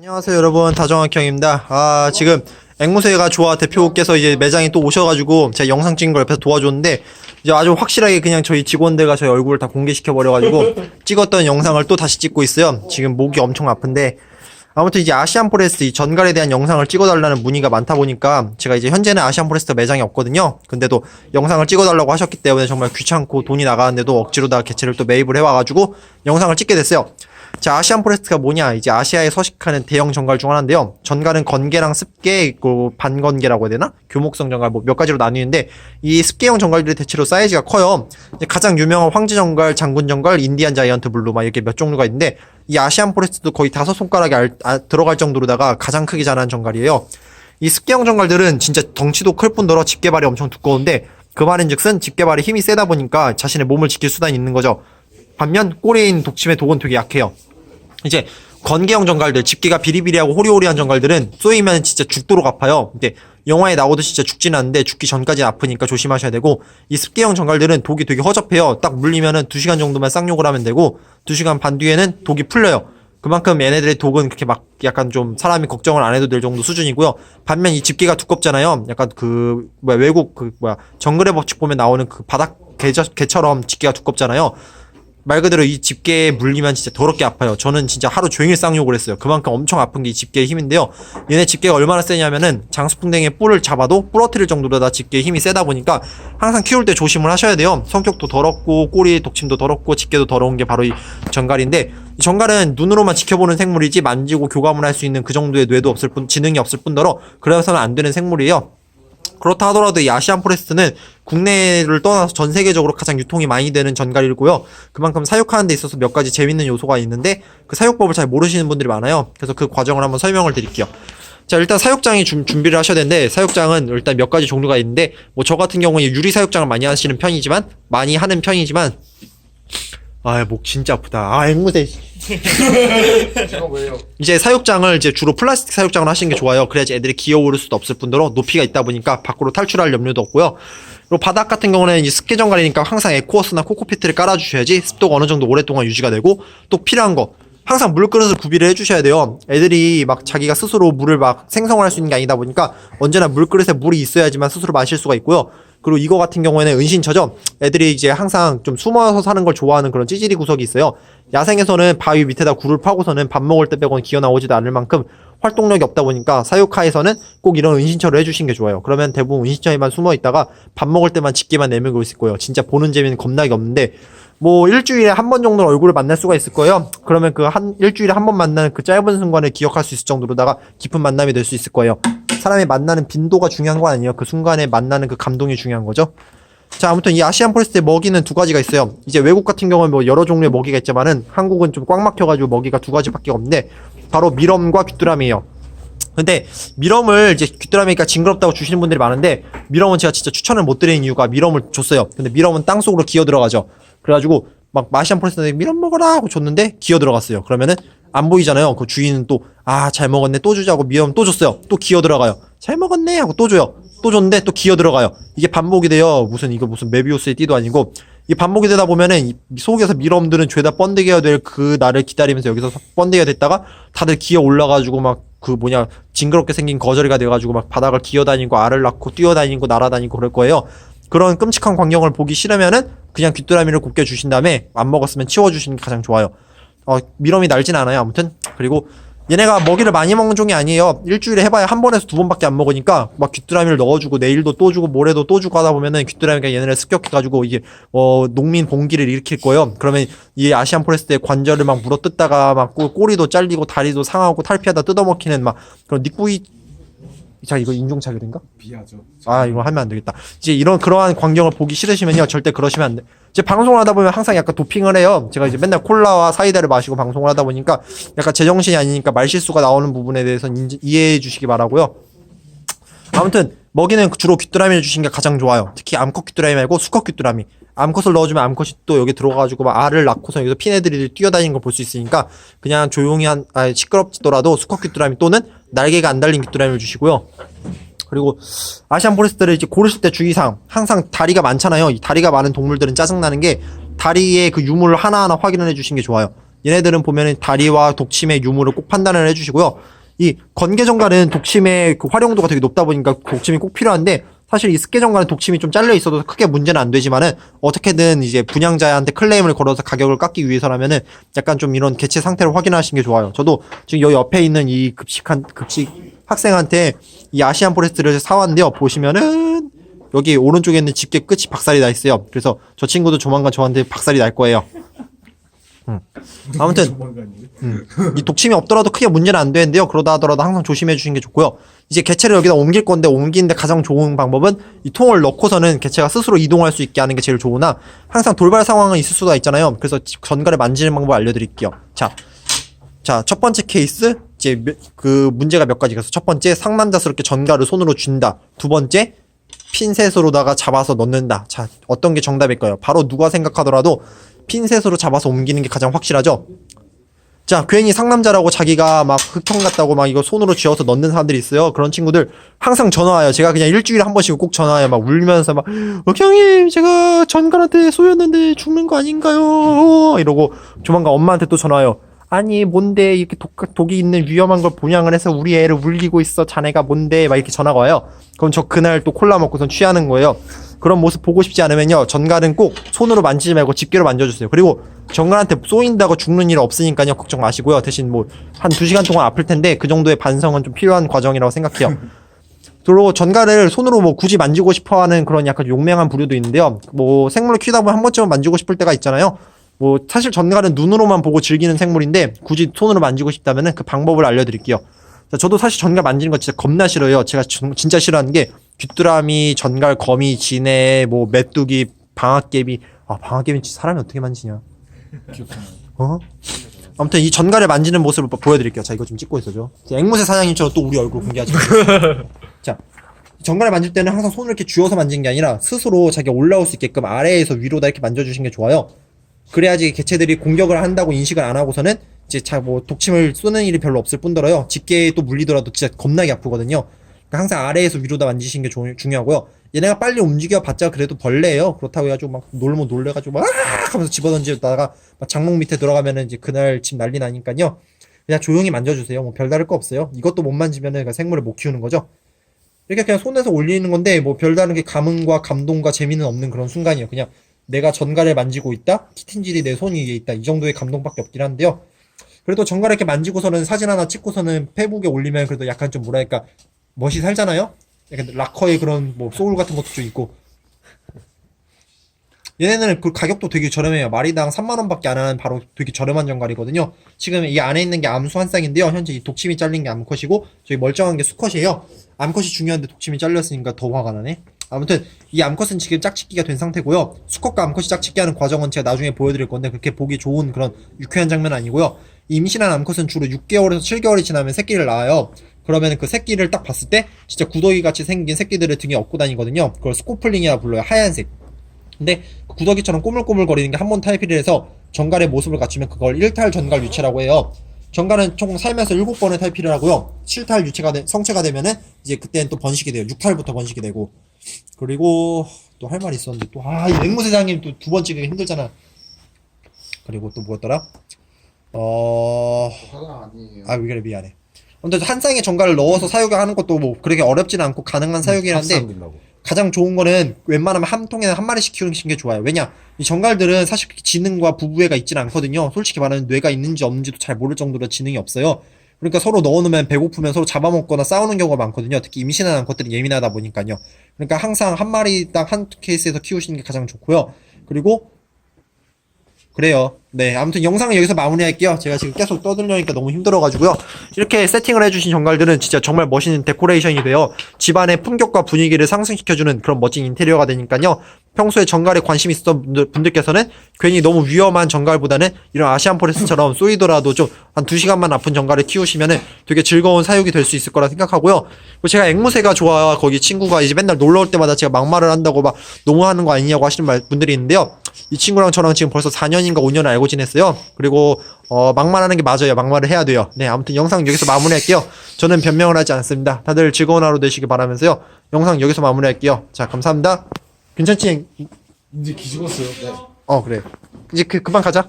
안녕하세요 여러분. 다정학형입니다. 아 지금 앵무새가 좋아 대표께서 이제 매장에 또 오셔가지고 제가 영상 찍은 걸 옆에서 도와줬는데 이제 아주 확실하게 그냥 저희 직원들과 저희 얼굴을 다 공개시켜 버려가지고 찍었던 영상을 또 다시 찍고 있어요. 지금 목이 엄청 아픈데 아무튼 이제 아시안 포레스트 이 전갈에 대한 영상을 찍어달라는 문의가 많다 보니까 제가 이제 현재는 아시안 포레스트 매장이 없거든요. 근데도 영상을 찍어달라고 하셨기 때문에 정말 귀찮고 돈이 나가는데도 억지로 다 개체를 또 매입을 해와가지고 영상을 찍게 됐어요 자, 아시안 포레스트가 뭐냐? 이제 아시아에 서식하는 대형 전갈 중 하나인데요. 전갈은 건개랑 습개 있고 반건개라고 해야 되나? 교목성 전갈 뭐 몇 가지로 나뉘는데 이 습개형 전갈들이 대체로 사이즈가 커요. 가장 유명한 황제 전갈, 장군 전갈, 인디안 자이언트 블루 막 이렇게 몇 종류가 있는데 이 아시안 포레스트도 거의 다섯 손가락에 알- 아, 들어갈 정도로다가 가장 크게 자라는 전갈이에요. 이 습개형 전갈들은 진짜 덩치도 클 뿐더러 집게발이 엄청 두꺼운데 그 말인즉슨 집게발이 힘이 세다 보니까 자신의 몸을 지킬 수단이 있는 거죠. 반면 있는 독침의 독은 되게 약해요. 이제 건개형 전갈들, 집게가 비리비리하고 호리호리한 전갈들은 쏘이면 진짜 죽도록 아파요. 근데 영화에 나오도 진짜 죽진 않는데 죽기 전까지 아프니까 조심하셔야 되고 이 습개형 전갈들은 독이 되게 허접해요. 딱 물리면은 2시간 정도만 쌍욕을 하면 되고 2시간 반 뒤에는 독이 풀려요. 그만큼 얘네들의 독은 그렇게 막 약간 좀 사람이 걱정을 안 해도 될 정도 수준이고요. 반면 이 집게가 두껍잖아요. 약간 그 뭐야 외국 그 뭐야 정글의 법칙 보면 나오는 그 바닥 개처럼 집게가 두껍잖아요. 말 그대로 이 집게에 물리면 진짜 더럽게 아파요. 저는 진짜 하루 종일 쌍욕을 했어요. 그만큼 엄청 아픈 게 이 집게의 힘인데요. 얘네 집게가 얼마나 세냐면은 장수풍뎅이의 뿔을 잡아도 부러뜨릴 정도로 다 집게의 힘이 세다 보니까 항상 키울 때 조심을 하셔야 돼요. 성격도 더럽고 꼬리 독침도 더럽고 집게도 더러운 게 바로 이 전갈인데 이 전갈은 눈으로만 지켜보는 생물이지 만지고 교감을 할 수 있는 그 정도의 뇌도 없을 뿐 지능이 없을 뿐더러 그래서는 안 되는 생물이에요. 그렇다 하더라도 이 아시안 포레스트는 국내를 떠나서 전 세계적으로 가장 유통이 많이 되는 전갈이고요. 그만큼 사육하는 데 있어서 몇 가지 재밌는 요소가 있는데 그 사육법을 잘 모르시는 분들이 많아요. 그래서 그 과정을 한번 설명을 드릴게요. 자, 일단 사육장이 준, 준비를 하셔야 되는데 사육장은 일단 몇 가지 종류가 있는데 뭐 저 같은 경우에 유리 사육장을 많이 하시는 편이지만 많이 하는 편이지만 아, 목 진짜 아프다. 아, 앵무새. 이제 사육장을 이제 주로 플라스틱 사육장을 하시는 게 좋아요. 그래야지 애들이 기어오를 수도 없을 뿐더러 높이가 있다 보니까 밖으로 탈출할 염려도 없고요. 그리고 바닥 같은 경우는 이제 습기 정갈이니까 항상 에코어스나 코코피트를 깔아주셔야지 습도가 어느 정도 오랫동안 유지가 되고 또 필요한 거 항상 물그릇을 구비를 해주셔야 돼요. 애들이 막 자기가 스스로 물을 막 생성을 할수 있는 게 아니다 보니까 언제나 물그릇에 물이 있어야지만 스스로 마실 수가 있고요. 그리고 이거 같은 경우에는 은신처죠. 애들이 이제 항상 좀 숨어서 사는 걸 좋아하는 그런 찌질이 구석이 있어요. 야생에서는 바위 밑에다 굴을 파고서는 밥 먹을 때 빼고는 기어 나오지도 않을 만큼 활동력이 없다 보니까 사육하에서는 꼭 이런 은신처를 해주신 게 좋아요. 그러면 대부분 은신처에만 숨어 있다가 밥 먹을 때만 집게만 내밀고 있을 거예요. 진짜 보는 재미는 겁나게 없는데 뭐 일주일에 한 번 정도는 얼굴을 만날 수가 있을 거예요. 그러면 그 한 일주일에 한 번 만나는 그 짧은 순간을 기억할 수 있을 정도로다가 깊은 만남이 될 수 있을 거예요. 사람이 만나는 빈도가 중요한 건 아니에요. 그 순간에 만나는 그 감동이 중요한 거죠. 자, 아무튼 이 아시안 포레스트의 먹이는 두 가지가 있어요. 이제 외국 같은 경우는 뭐 여러 종류의 먹이가 있지만은 한국은 좀 꽉 막혀가지고 먹이가 두 가지밖에 없는데 바로 미럼과 귀뚜라미예요. 근데 미럼을 이제 귀뚜라미가 징그럽다고 주시는 분들이 많은데 미럼은 제가 진짜 추천을 못 드리는 이유가 미럼을 줬어요. 근데 미럼은 땅 속으로 기어 들어가죠. 그래가지고 막 마시안 포레스트한테 미럼 먹어라 하고 줬는데 기어 들어갔어요. 그러면은 안 보이잖아요. 그 주인은 또 아 잘 먹었네 또 주자고 미럼 또 줬어요. 또 기어 들어가요. 잘 먹었네 하고 또 줘요. 또 줬는데 또 기어 들어가요. 이게 반복이 돼요. 무슨 이거 무슨 메비우스의 띠도 아니고 이 반복이 되다 보면은 이 속에서 미럼들은 죄다 번데기가 될 그 날을 기다리면서 여기서 번데기가 됐다가 다들 기어 올라가지고 막 그 뭐냐 징그럽게 생긴 거저리가 돼가지고 막 바닥을 기어다니고 알을 낳고 뛰어다니고 날아다니고 그럴 거예요. 그런 끔찍한 광경을 보기 싫으면은 그냥 귀뚜라미를 굽게 주신 다음에 안 먹었으면 치워주시는 게 가장 좋아요. 어, 미럼이 날진 않아요. 아무튼 그리고 얘네가 먹이를 많이 먹는 종이 아니에요. 일주일에 해봐야 한 번에서 두 번밖에 안 먹으니까 막 귀뚜라미를 넣어주고 내일도 또 주고 모레도 또 주고 하다 보면은 귀뚜라미가 얘네를 습격해가지고 이게 어 농민 봉기를 일으킬 거예요. 그러면 이 아시안 포레스트의 관절을 막 물어뜯다가 막 꼬- 꼬리도 잘리고 다리도 상하고 탈피하다 뜯어먹히는 막 그런 니꾸이 자 이거 인종차별인가? 비하죠. 아 이거 하면 안 되겠다. 이제 이런 그러한 광경을 보기 싫으시면요 절대 그러시면 안 돼. 이제 방송을 하다 보면 항상 약간 도핑을 해요. 제가 이제 맨날 콜라와 사이다를 마시고 방송을 하다 보니까 약간 제정신이 아니니까 말실수가 나오는 부분에 대해서 이해해 주시기 바라고요. 아무튼 먹이는 주로 귀뚜라미를 주신 게 가장 좋아요. 특히 암컷 귀뚜라미 말고 수컷 귀뚜라미. 암컷을 넣어주면 암컷이 또 여기 들어가가지고 막 알을 낳고서 여기서 피네들이 뛰어다니는 걸 볼 수 있으니까 그냥 조용히 한 아, 시끄럽지더라도 수컷 귀뚜라미 또는 날개가 안 달린 귀뚜라미를 주시고요. 그리고 아시안 포레스트를 이제 고르실 때 주의사항 항상 다리가 많잖아요. 이 다리가 많은 동물들은 짜증나는 게 다리에 그 유무를 하나하나 확인을 해주신 게 좋아요. 얘네들은 보면은 다리와 독침의 유무를 꼭 판단을 해주시고요. 이 건개정갈은 독침의 그 활용도가 되게 높다 보니까 독침이 꼭 필요한데 사실 이 습계정갈은 독침이 좀 잘려 있어도 크게 문제는 안 되지만은 어떻게든 이제 분양자한테 클레임을 걸어서 가격을 깎기 위해서라면은 약간 좀 이런 개체 상태를 확인하시는 게 좋아요. 저도 지금 여 옆에 있는 이 급식한 급식 학생한테 이 아시안 포레스트를 사왔는데요. 보시면은 여기 오른쪽에 있는 집게 끝이 박살이 나 있어요. 그래서 저 친구도 조만간 저한테 박살이 날 거예요. 음. 아무튼 음. 이 독침이 없더라도 크게 문제는 안 되는데요. 그러다 하더라도 항상 조심해 주시는 게 좋고요. 이제 개체를 여기다 옮길 건데 옮기는데 가장 좋은 방법은 이 통을 넣고서는 개체가 스스로 이동할 수 있게 하는 게 제일 좋으나 항상 돌발 상황은 있을 수가 있잖아요. 그래서 전갈을 만지는 방법 알려드릴게요. 자, 자, 첫 번째 케이스, 이제 몇- 그 문제가 몇 가지가 있어. 첫 번째, 상남자스럽게 전갈을 손으로 쥔다. 두 번째, 핀셋으로다가 잡아서 넣는다. 자, 어떤 게 정답일까요? 바로 누가 생각하더라도 핀셋으로 잡아서 옮기는 게 가장 확실하죠? 자, 괜히 상남자라고 자기가 막 흑형 같다고 막 이거 손으로 쥐어서 넣는 사람들이 있어요. 그런 친구들 항상 전화 와요. 제가 그냥 일주일에 한 번씩 꼭 전화해요. 막 울면서 막, 어, 형님, 제가 전갈한테 쏘였는데 죽는 거 아닌가요? 이러고 조만간 엄마한테 또 전화해요. 아니, 뭔데 이렇게 독, 독이 있는 위험한 걸 본양을 해서 우리 애를 울리고 있어. 자네가 뭔데? 막 이렇게 전화가 와요. 그럼 저 그날 또 콜라 먹고선 취하는 거예요. 그런 모습 보고 싶지 않으면요. 전갈은 꼭 손으로 만지지 말고 집게로 만져주세요. 그리고 전갈한테 쏘인다고 죽는 일 없으니까요. 걱정 마시고요. 대신 뭐 한 두 시간 동안 아플 텐데 그 정도의 반성은 좀 필요한 과정이라고 생각해요. 그리고 전갈을 손으로 뭐 굳이 만지고 싶어 하는 그런 약간 용맹한 부류도 있는데요. 뭐 생물을 키우다 보면 한 번쯤은 만지고 싶을 때가 있잖아요. 뭐 사실 전갈은 눈으로만 보고 즐기는 생물인데 굳이 손으로 만지고 싶다면은 그 방법을 알려드릴게요. 자, 저도 사실 전갈 만지는 거 진짜 겁나 싫어요. 제가 진- 진짜 싫어하는 게 귀뚜라미, 전갈, 거미, 지네, 뭐 메뚜기, 방앗개비. 아 진짜 사람이 어떻게 만지냐? 어? 아무튼 이 전갈을 만지는 모습을 보- 보여드릴게요. 자 이거 좀 찍고 있어줘. 앵무새 사장님처럼 또 우리 얼굴 공개하지 마세요. 자 전갈을 만질 때는 항상 손을 이렇게 쥐어서 만지는 게 아니라 스스로 자기 가 올라올 수 있게끔 아래에서 위로 다 이렇게 만져주시는 게 좋아요. 그래야지 개체들이 공격을 한다고 인식을 안 하고서는 이제 자 뭐 독침을 쏘는 일이 별로 없을 뿐더러요. 집게에 또 물리더라도 진짜 겁나게 아프거든요. 그러니까 항상 아래에서 위로 다 만지시는 게 조- 중요하고요. 얘네가 빨리 움직여 봤자 그래도 벌레예요. 그렇다고 해가지고 막 놀면 놀래가지고 막 하면서 집어던지다가 막 장롱 밑에 들어가면은 이제 그날 집 난리 나니까요. 그냥 조용히 만져주세요. 뭐 별다를 거 없어요. 이것도 못 만지면은 그러니까 생물을 못 키우는 거죠. 이렇게 그냥 손에서 올리는 건데 뭐 별다른 게 감흥과 감동과 재미는 없는 그런 순간이에요. 그냥 내가 전갈을 만지고 있다. 키틴질이 내 손 위에 있다. 이 정도의 감동밖에 없긴 한데요. 그래도 전갈을 이렇게 만지고서는 사진 하나 찍고서는 페북에 올리면 그래도 약간 좀 뭐랄까 멋이 살잖아요. 약간 락커의 그런 뭐 소울 같은 것도 좀 있고. 얘네는 그 가격도 되게 저렴해요. 마리당 3만 원밖에 안 하는 바로 되게 저렴한 전갈이거든요. 지금 이 안에 있는 게 암수 한 쌍인데요. 현재 이 독침이 잘린 게 암컷이고 저기 멀쩡한 게 수컷이에요. 암컷이 중요한데 독침이 잘렸으니까 더 화가 나네. 아무튼 이 암컷은 지금 짝짓기가 된 상태고요. 수컷과 암컷이 짝짓기 하는 과정은 제가 나중에 보여드릴 건데 그렇게 보기 좋은 그런 유쾌한 장면 은 아니고요. 이 임신한 암컷은 주로 6개월에서 7개월이 지나면 새끼를 낳아요. 그러면 그 새끼를 딱 봤을 때 진짜 구더기 같이 생긴 새끼들을 등에 업고 다니거든요. 그걸 스코플링이라 불러요. 하얀색. 근데 그 구더기처럼 꼬물꼬물 거리는 게 한 번 탈피를 해서 전갈의 모습을 갖추면 그걸 1탈 전갈 유체라고 해요. 전갈은 총 살면서 7번의 탈피를 하고요. 7탈 유체가 되- 성체가 되면은 이제 그때는 또 번식이 돼요. 6탈부터 번식이 되고. 그리고 또 할 말이 있었는데 또 아, 이 앵무새장님 또 두 번 찍기 힘들잖아. 그리고 또 뭐였더라? 어, 아니에요. 아, 그래 미안해. 아무튼 한 쌍의 전갈을 넣어서 사육하는 것도 뭐 그렇게 어렵지는 않고 가능한 사육이긴 한데 가장 좋은 거는 웬만하면 한 통에 한 마리씩 키우는 게 좋아요. 왜냐? 이 정갈들은 사실 지능과 부부애가 있지는 않거든요. 솔직히 말하면 뇌가 있는지 없는지도 잘 모를 정도로 지능이 없어요. 그러니까 서로 넣어놓으면 배고프면 서로 잡아먹거나 싸우는 경우가 많거든요. 특히 임신한 암컷들이 예민하다 보니까요. 그러니까 항상 한 마리당 한 케이스에서 키우시는 게 가장 좋고요. 그리고 그래요. 네, 아무튼 영상은 여기서 마무리할게요. 제가 지금 계속 떠들려니까 너무 힘들어가지고요. 이렇게 세팅을 해주신 정갈들은 진짜 정말 멋있는 데코레이션이 되어 집안의 품격과 분위기를 상승시켜주는 그런 멋진 인테리어가 되니까요. 평소에 정갈에 관심 있었던 분들, 분들께서는 괜히 너무 위험한 정갈보다는 이런 아시안 포레스트처럼 쏘이더라도 좀 한 두시간만 아픈 정갈을 키우시면은 되게 즐거운 사육이 될 수 있을 거라 생각하고요. 제가 앵무새가 좋아 거기 친구가 이제 맨날 놀러 올 때마다 제가 막말을 한다고 막 너무하는 거 아니냐고 하시는 말- 분들이 있는데요. 이 친구랑 저랑 지금 벌써 4년인가 5년을 알고 지냈어요. 그리고 어, 막말하는 게 맞아요. 막말을 해야 돼요. 네, 아무튼 영상 여기서 마무리할게요. 저는 변명을 하지 않습니다. 다들 즐거운 하루 되시길 바라면서요. 영상 여기서 마무리할게요. 자, 감사합니다. 괜찮지? 이제 기죽었어요. 네. 어, 그래. 이제 그 그만 가자.